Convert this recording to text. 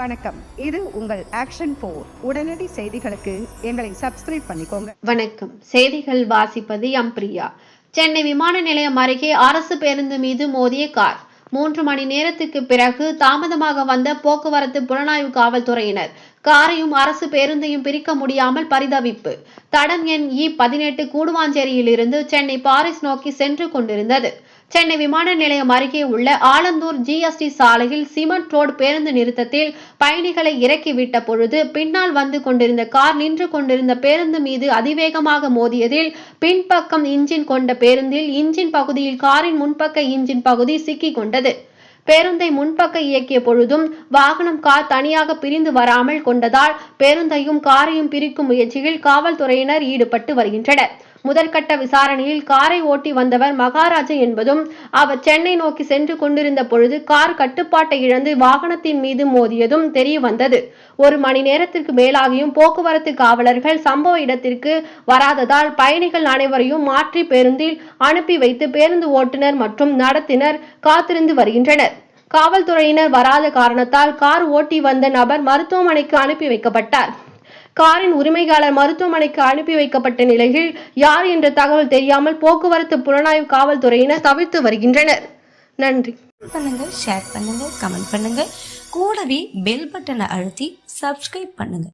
வணக்கம். இது உங்கள் ஆக்ஷன் போர் உடனடி செய்திகளுக்கு எங்களை சப்ஸ்கிரைப் பண்ணிக்கோங்க. வணக்கம். செய்திகள் வாசிப்பது எம் பிரியா. சென்னை விமான நிலையம் அருகே அரசு பேருந்து மீது மோதிய கார். மூன்று மணி நேரத்துக்கு பிறகு தாமதமாக வந்த போக்குவரத்து புலனாய்வு காவல்துறையினர் காரையும் அரசு பேருந்தையும் பிரிக்க முடியாமல் பரிதவிப்பு. தடம் எண் இ பதினெட்டு கூடுவாஞ்சேரியிலிருந்து சென்னை பாரிஸ் நோக்கி சென்று கொண்டிருந்தது. சென்னை விமான நிலையம் அருகே உள்ள ஆலந்தூர் ஜிஎஸ்டி சாலையில் சிமெண்ட் ரோடு பேருந்து நிறுத்தத்தில் பயணிகளை இறக்கிவிட்ட பொழுது பின்னால் வந்து கொண்டிருந்த கார் நின்று கொண்டிருந்த பேருந்து மீது அதிவேகமாக மோதியதில் பின்பக்கம் இன்ஜின் கொண்ட பேருந்தில் இன்ஜின் பகுதியில் காரின் முன்பக்க இன்ஜின் பகுதி சிக்கிக் கொண்டது. பேருந்தை முன்பக்க இயக்கிய பொழுதும் வாகனம் கார் தனியாக பிரிந்து வராமல் கொண்டதால் பேருந்தையும் காரையும் பிரிக்கும் முயற்சியில் காவல்துறையினர் ஈடுபட்டு வருகின்றனர். முதற்கட்ட விசாரணையில் காரை ஓட்டி வந்தவர் மகாராஜா என்பதும் அவர் சென்னை நோக்கி சென்று கொண்டிருந்த பொழுது கார் கட்டுப்பாட்டை இழந்து வாகனத்தின் மீது மோதியதும் தெரிய வந்தது. ஒரு மணி நேரத்திற்கு மேலாகியும் போக்குவரத்து காவலர்கள் சம்பவ இடத்திற்கு வராததால் பயணிகள் அனைவரையும் மாற்றி பேருந்தில் அனுப்பி வைத்து பேருந்து ஓட்டுநர் மற்றும் நடத்தினர் காத்திருந்து வருகின்றனர். காவல்துறையினர் வராத காரணத்தால் கார் ஓட்டி வந்த நபர் மருத்துவமனைக்கு அனுப்பி வைக்கப்பட்டார். காரின் உரிமையாளர் மருத்துவமனைக்கு அனுப்பி வைக்கப்பட்ட நிலையில் யார் என்ற தகவல் தெரியாமல் போக்குவரத்து புலனாய்வு காவல்துறையினர் தவிர்த்து வருகின்றனர். நன்றி. பண்ணுங்க ஷேர் பண்ணுங்க கமெண்ட் பண்ணுங்க கூடவே பெல் பட்டனை அழுத்தி சப்ஸ்கிரைப் பண்ணுங்க